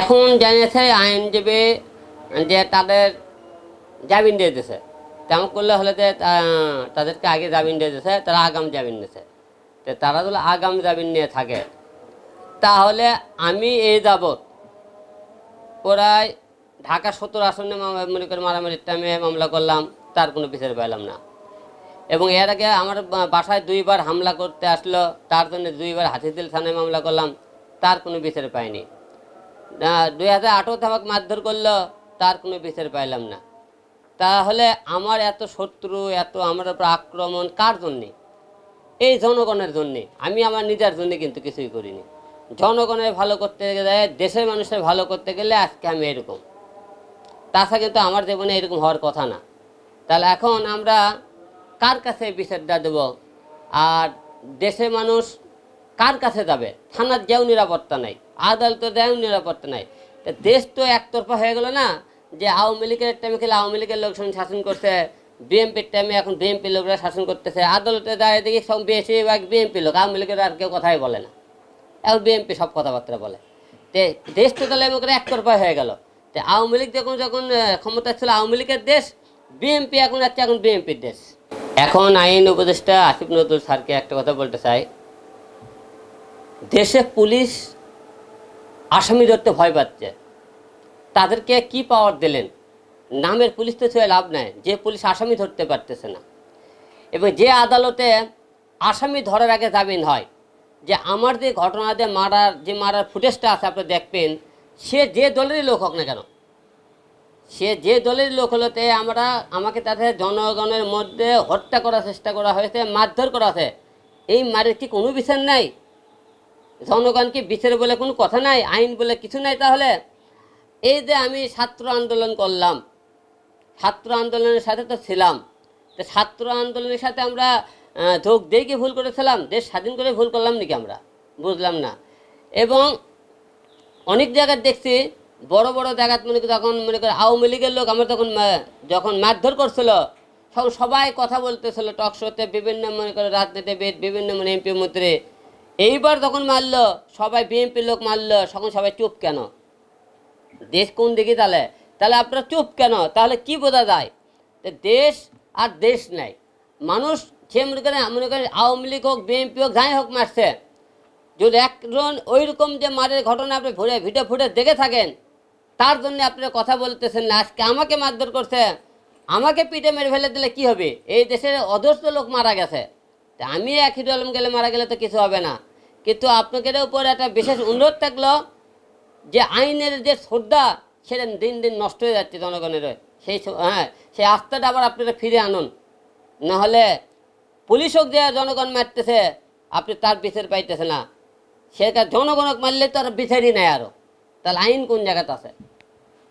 এখন জানিয়েছে আইনজীবী যে তাদের জামিন দিয়ে দিছে তেমন করলে হলে যে তাদেরকে আগে জামিন দিয়ে দিছে তারা আগাম জামিন নিয়েছে। তো তারা যদি আগাম জামিন নিয়ে থাকে, তাহলে আমি এই যাবৎ প্রায় ঢাকা সত্তর আসনে মনে করে মারামারির টাইমে মামলা করলাম, তার কোনো বিচার পেলাম না। এবং এর আগে আমার বাসায় দুইবার হামলা করতে আসলো, তার জন্য দুইবার হাতিদিল থানায় মামলা করলাম, তার কোনো বিচার পাইনি। দুই হাজার আঠারোতে আমাকে মারধর করল, তার কোনো বিচার পাইলাম না। তাহলে আমার এত শত্রু, এত আমার উপর আক্রমণ কার জন্যে? এই জনগণের জন্যে। আমি আমার নিজের জন্য কিন্তু কিছুই করিনি। জনগণের ভালো করতে গেলে, দেশের মানুষের ভালো করতে গেলে আজকে আমি এরকম। তাছাড়া কিন্তু আমার জীবনে এরকম হওয়ার কথা না। তাহলে এখন আমরা কার কাছে বিচারটা দেব? আর দেশের মানুষ কার কাছে যাবে? থানার যেও নিরাপত্তা নাই, আদালতের যেও নিরাপত্তা নাই। তা দেশ তো একতরফা হয়ে গেল না যে আওয়ামী লীগের টাইমে খেলে আওয়ামী লীগের লোকজন শাসন করছে, বিএনপির টাইমে এখন বিএনপি লোকরা শাসন করতেছে, আদালতে দাঁড়িয়ে দেখি সব বেশিরভাগ বিএনপি লোক, আওয়ামী লীগের আর কেউ কথাই বলে না। এখন বিএনপি সব কথাবার্তা বলে। তে দেশ তো তাহলে এমন করে একতরফা হয়ে গেল। তে আওয়ামী লীগ যখন যখন ক্ষমতা ছিল আওয়ামী লীগের দেশ, বিএনপি এখন যাচ্ছে এখন বিএনপির দেশ। এখন আইন উপদেষ্টা আসিফ নজরুল স্যারকে একটা কথা বলতে চাই। দেশে পুলিশ আসামি ধরতে ভয় পাচ্ছে। তাদেরকে কি পাওয়ার দিলেন? নামের পুলিশ তো ছুঁয়ে লাভ নাই, যে পুলিশ আসামি ধরতে পারতেছে না। এবং যে আদালতে আসামি ধরার আগে জামিন হয়, যে আমার যে ঘটনাতে মারার, যে মারার ফুটেজটা আছে আপনি দেখবেন, সে যে দলেরই লোক হোক না কেন, সে যে দলের লোক হলোতে আমরা, আমাকে তাদের জনগণের মধ্যে হত্যা করার চেষ্টা করা হয়েছে, মারধর করা হয়েছে এই মারের কি কোনো বিচার নাই? জনগণকে বিচার বলে কোনো কথা নাই, আইন বলে কিছু নাই তাহলে? এই যে আমি ছাত্র আন্দোলন করলাম, ছাত্র আন্দোলনের সাথে তো ছিলাম, তো ছাত্র আন্দোলনের সাথে আমরা যোগ দিয়ে ভুল করেছিলাম? দেশ স্বাধীন করে ভুল করলাম নাকি আমরা? বুঝলাম না। এবং অনেক জায়গায় দেখছি, বড় বড় জায়গায় মনে করি তখন মনে করি আওয়ামী লীগের লোক আমরা তখন যখন মারধর করছিল সবাই কথা বলতেছিল টকশোতে বিভিন্ন, মনে করে রাজনীতিবিদ, বিভিন্ন মানে এমপি মন্ত্রী এইবার যখন মারলো, সবাই বিএনপির লোক মারলো, তখন সবাই চুপ কেন? দেশ কোন দিকে তাহলে তাহলে আপনারা চুপ কেন? তাহলে কি বোঝা যায়? দেশ আর দেশ নাই। মানুষ সে মনে করেন মনে করেন আওয়ামী লীগ হোক, বিএনপি হোক, যাই হোক মারছে। যদি একজন ওই রকম যে মারের ঘটনা আপনি ভরে ভিডিও ফুটে দেখে থাকেন, তার জন্য আপনি কথা বলতেছেন না। আজকে আমাকে মারধর করছে। আমাকে পিঠে মেরে ফেলে দিলে কি হবে? এই দেশের অধস্ত লোক মারা গেছে। তা আমি একই আলম গেলে মারা গেলে তো কিছু হবে না। কিন্তু আপনাদের উপর একটা বিশেষ অনুরোধ থাকল যে আইনের যে শ্রদ্ধা, সেটা দিন দিন নষ্ট হয়ে যাচ্ছে জনগণের। সেই হ্যাঁ সেই আস্থাটা আবার আপনারা ফিরে আনুন। নাহলে পুলিশ হোক যে জনগণ মারতেছে, আপনি তার বিচার পাইতেছে না। সেটা জনগণক মারলে তো আর বিচারই নেয় আরও তাহলে আইন কোন জায়গাতে আছে?